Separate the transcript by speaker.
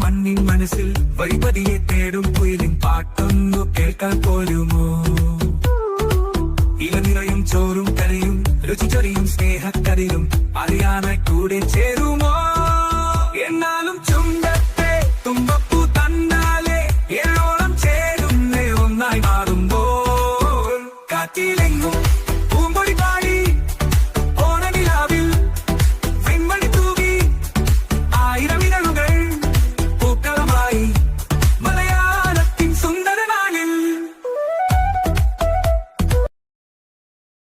Speaker 1: മണ്ണിൻ മനസ്സിൽ വഴിപതിയെ തേടും കുയിലിൻ പാട്ടൊന്നു കേൾക്കാൻ പോലുമോ? ചോറും കറിയും സ്നേഹ സ്നേഹക്കതിരും അറിയാതെ കൂടെ ചേരുമോ? എന്നാലും ചുണ്ടത്തെ തുമ്പപ്പൂ തന്നാലേ ഏഴോളം ചേരുന്നേ ഒന്നായി മാറുമ്പോൾ. കാറ്റിലെങ്ങും